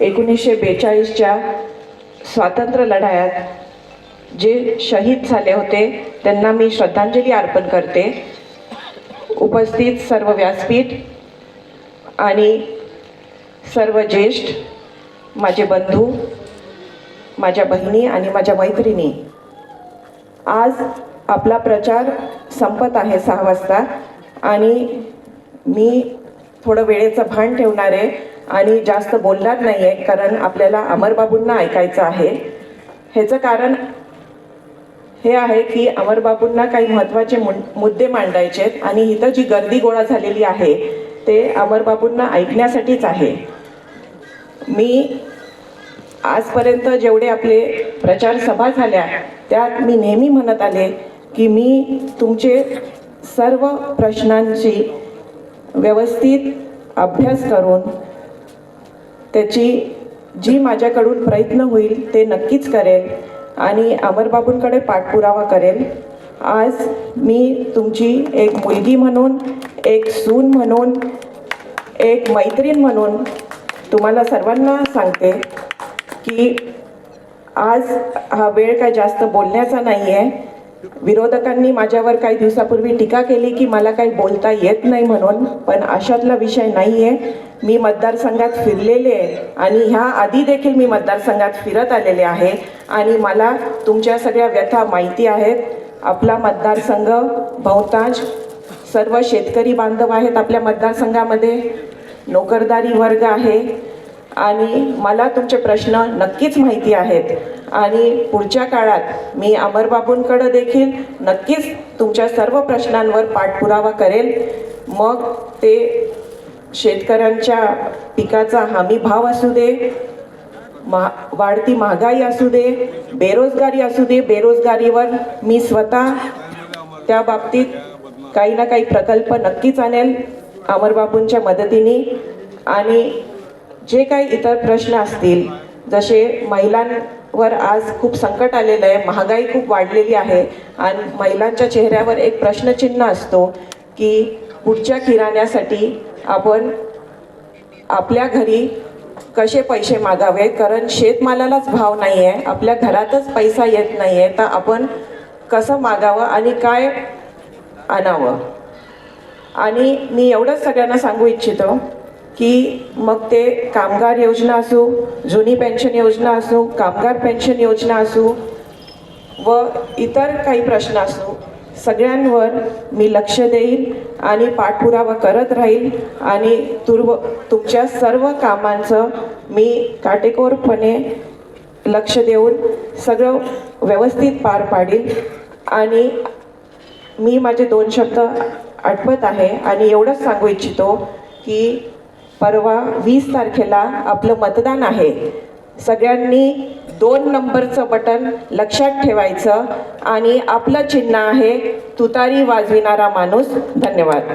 एकोणीसशे बेचाळीसच्या स्वातंत्र्य लढायात जे शहीद झाले होते त्यांना मी श्रद्धांजली अर्पण करते. उपस्थित सर्व व्यासपीठ आणि सर्व ज्येष्ठ माझे बंधू माझ्या बहिणी आणि माझ्या मैत्रिणी आज आपला प्रचार संपत आहे सहा वाजता आणि मी थोडं वेळेचं भान ठेवणार आहे. आणि जास्त बोलणार नाही आहे कारण आपल्याला अमरबाबूंना ऐकायचं आहे. ह्याचं कारण हे आहे की अमरबाबूंना काही महत्त्वाचे मुद्दे मांडायचे आहेत आणि इथं जी गर्दी गोळा झालेली आहे ते अमरबाबूंना ऐकण्यासाठीच आहे. मी आजपर्यंत जेवढे आपले प्रचार सभा झाल्या त्यात मी नेहमी म्हणत आले की मी तुमचे सर्व प्रश्नांची व्यवस्थित अभ्यास करून त्याची जी माझ्याकडून प्रयत्न होईल ते नक्कीच करेल आणि अमरबाबूंकडे पाठपुरावा करेल. आज मी तुमची एक मुलगी म्हणून एक सून म्हणून एक मैत्रीण म्हणून तुम्हाला सर्वांना सांगते की आज हा वेळ काय जास्त बोलण्याचा नाही आहे विरोधकांनी माझ्यावर काही दिवसापूर्वी टीका केली की मला काही बोलता येत नाही म्हणून पण अशातला विषय नाही आहे मी मतदारसंघात फिरलेले आहे आणि ह्या आधी देखील मी मतदारसंघात फिरत आलेले आहे आणि मला तुमच्या सगळ्या व्यथा माहिती आहेत. आपला मतदारसंघ बहुतांश सर्व शेतकरी बांधव आहेत आपल्या मतदारसंघामध्ये. नोकरदारी वर्ग आहे आणि मला तुमचे प्रश्न नक्कीच माहिती आहेत. आणि पुढच्या काळात मी अमरबाबूंकडे देखील नक्कीच तुमच्या सर्व प्रश्नांवर पाठपुरावा करेल. मग ते शेतकऱ्यांच्या पिकाचा हमी भाव असू दे मा वाढती महागाई असू दे बेरोजगारी असू दे बेरोजगारीवर मी स्वतः त्या बाबतीत काही ना काही प्रकल्प नक्कीच आणेल अमरबाबूंच्या मदतीने. आणि जे काही इतर प्रश्न असतील जसे महिलांवर आज खूप संकट आलेलं आहे महागाई खूप वाढलेली आहे आणि महिलांच्या चेहऱ्यावर एक प्रश्नचिन्ह असतो की पुढच्या किराण्यासाठी आपण आपल्या घरी कसे पैसे मागावे? कारण शेतमालालाच भाव नाही आहे आपल्या घरातच पैसा येत नाही आहे तर आपण कसं मागावं आणि काय आणावं? आणि मी एवढंच सगळ्यांना सांगू इच्छितो की मग ते कामगार योजना असो जुनी पेन्शन योजना असो कामगार पेन्शन योजना असो व इतर काही प्रश्न असो सगळ्यांवर मी लक्ष देईन आणि पाठपुरावा करत राहील आणि तुर्व तुमच्या सर्व कामांचं मी काटेकोरपणे लक्ष देऊन सगळं व्यवस्थित पार पाडील आणि मी माझे दोन शब्द आठवत आहे आणि एवढंच सांगू इच्छितो की परवा वीस तारखेला आपलं मतदान आहे. सगळ्यांनी दोन नंबरचं बटन लक्षात ठेवायचं आणि आपलं चिन्ह आहे तुतारी वाजविणारा माणूस. धन्यवाद.